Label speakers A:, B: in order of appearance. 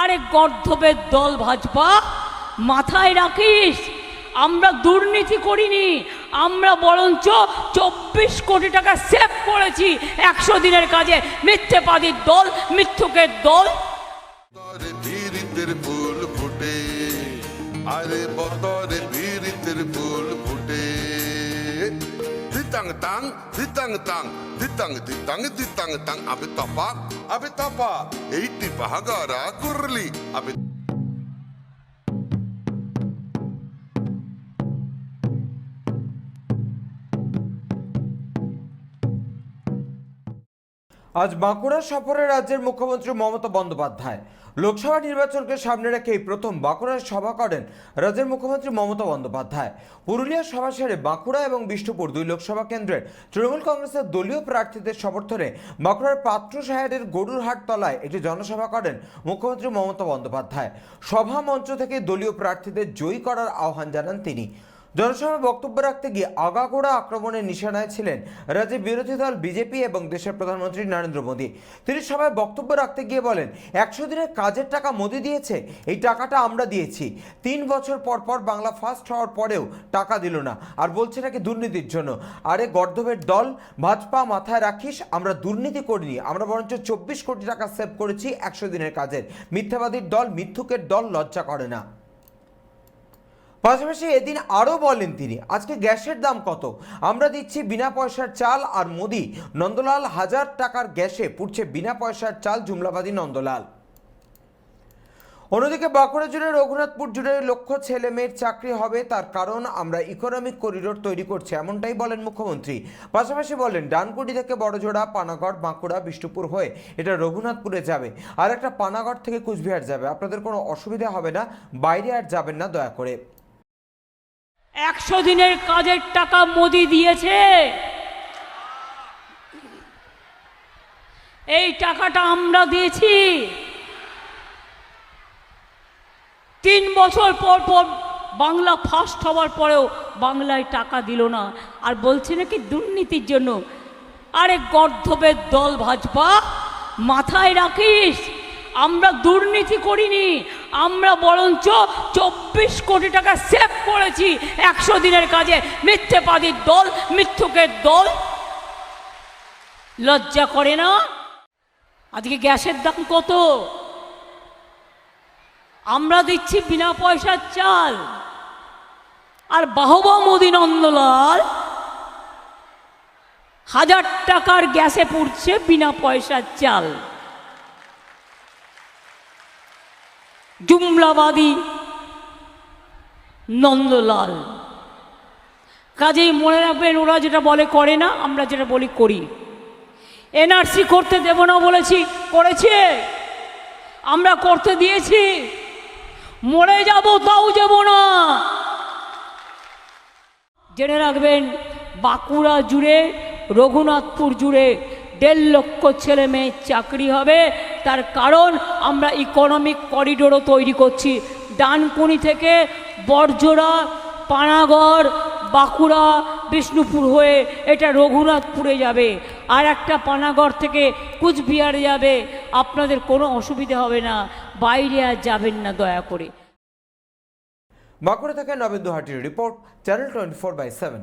A: আরে গর্ধবের দল ভাজপা, মাথায় রাখিস। আমরা দুর্নীতি করিনি, আমরা বরঞ্চ চব্বিশ কোটি টাকা সেভ করেছি একশো দিনের কাজে। মিথ্যেবাদীর দল, মিথ্যুকের দল।
B: ফুল ফুটে, আরে বতরে বীরিতের ফুল ফুটে দিতাং তাং দিতাং তাং দিতাং দিতাং দিতাং তাং আবে তপা আবে তপা এইটি
C: আজ বাঁকুড়া সফরে রাজ্যের মুখ্যমন্ত্রী মমতা বন্দ্যোপাধ্যায়। লোকসভা নির্বাচনকে সামনে রেখে প্রথম বাঁকুড়ায় সভা করেন রাজ্যের মুখ্যমন্ত্রী মমতা বন্দ্যোপাধ্যায়। পুরুলিয়া সভা সেরে বাঁকুড়া এবং বিষ্ণুপুর দুই লোকসভা কেন্দ্রের তৃণমূল কংগ্রেসের দলীয় প্রার্থীদের সমর্থনে বাঁকুড়ার পাত্র সাহেবের গরুরহাট তলায় একটি জনসভা করেন মুখ্যমন্ত্রী মমতা বন্দ্যোপাধ্যায়। সভা মঞ্চ থেকে দলীয় প্রার্থীদের জয়ী করার আহ্বান জানান তিনি। জনসভায় বক্তব্য রাখতে গিয়ে আগাগোড়া আক্রমণের নিশানায় ছিলেন রাজ্যের বিরোধী দল বিজেপি এবং দেশের প্রধানমন্ত্রী নরেন্দ্র মোদী। তিনি সভায় বক্তব্য রাখতে গিয়ে বলেন, একশো দিনের কাজের টাকা মোদি দিয়েছে, এই টাকাটা আমরা দিয়েছি। তিন বছর পর পর বাংলা ফার্স্ট হওয়ার পরেও টাকা দিল না, আর বলছে নাকি দুর্নীতির জন্য। আরে গর্ধবের দল, ভাজপা মাথায় রাখিস, আমরা দুর্নীতি করিনি, আমরা বরঞ্চ চব্বিশ কোটি টাকা সেভ করেছি একশো দিনের কাজের। মিথ্যাবাদীর দল, মিথ্যুকের দল লজ্জা করে না। পাশাপাশি এদিন আরও বলেন তিনি, আজকে গ্যাসের দাম কত? আমরা দিচ্ছি বিনা পয়সার চাল আর মোদি। নন্দলাল, হাজার টাকার গ্যাসে পুড়ছে বিনা পয়সার চাল, জুমলাবাদী নন্দলাল। অন্যদিকে বাঁকুড়া জুড়ে রঘুনাথপুর জুড়ে লক্ষ ছেলে মেয়ের চাকরি হবে, তার কারণ আমরা ইকোনমিক করিডোর তৈরি করছি, এমনটাই বলেন মুখ্যমন্ত্রী। পাশাপাশি বলেন ডানকুটি থেকে বড়জোড়া, পানাগড়, বাঁকুড়া, বিষ্ণুপুর হয়ে এটা রঘুনাথপুরে যাবে। আর একটা পানাগড় থেকে কুচবিহার যাবে। আপনাদের কোনো অসুবিধা হবে না, বাইরে আর যাবেন না, দয়া করে।
A: একশো দিনের কাজের টাকা মোদি দিয়েছে। এই টাকাটা আমরা দিয়েছি। তিন বছর পর পর বাংলা ফার্স্ট হওয়ার পরেও বাংলায় টাকা দিল না। আর বলছে নাকি দুর্নীতির জন্য? আরে গর্ধবের দল ভাজপা, মাথায় রাখিস, আমরা দুর্নীতি করিনি আমরা বরঞ্চ চব্বিশ কোটি টাকা সেভ করেছি একশো দিনের কাজে। মিথ্যেবাদীর দল, মিথ্যুকের দল। লজ্জা করে না? আজকে গ্যাসের দাম কত? আমরা দিচ্ছি বিনা পয়সার চাল। আর বাহবা মোদী নন্দলাল, হাজার টাকার গ্যাসে পুড়ছে বিনা পয়সার চাল। জুমলাবাদী নন্দলাল। কাজেই মনে রাখবেন, ওরা যেটা বলে করে না, আমরা যেটা বলি করি। এনআরসি করতে দেব না বলেছি, করেছে। আমরা করতে দিয়েছি। মরে যাব, তাও যাব না। জেনে রাখবেন, বাঁকুড়া জুড়ে, রঘুনাথপুর জুড়ে দেড় লক্ষ ছেলে মেয়ের চাকরি হবে। তার কারণ আমরা ইকোনমিক করিডোরও তৈরি করছি। ডানকুনি থেকে বরজোড়া, পানাগড়, বাঁকুড়া, বিষ্ণুপুর হয়ে এটা রঘুনাথপুরে যাবে। আর একটা পানাগড় থেকে কুচবিহারে যাবে। আপনাদের কোনো অসুবিধা হবে না। বাইরে আর যাবেন না দয়া করে।
C: বাঁকুড়া থেকে Nabendu হাটির report, channel twenty four by seven.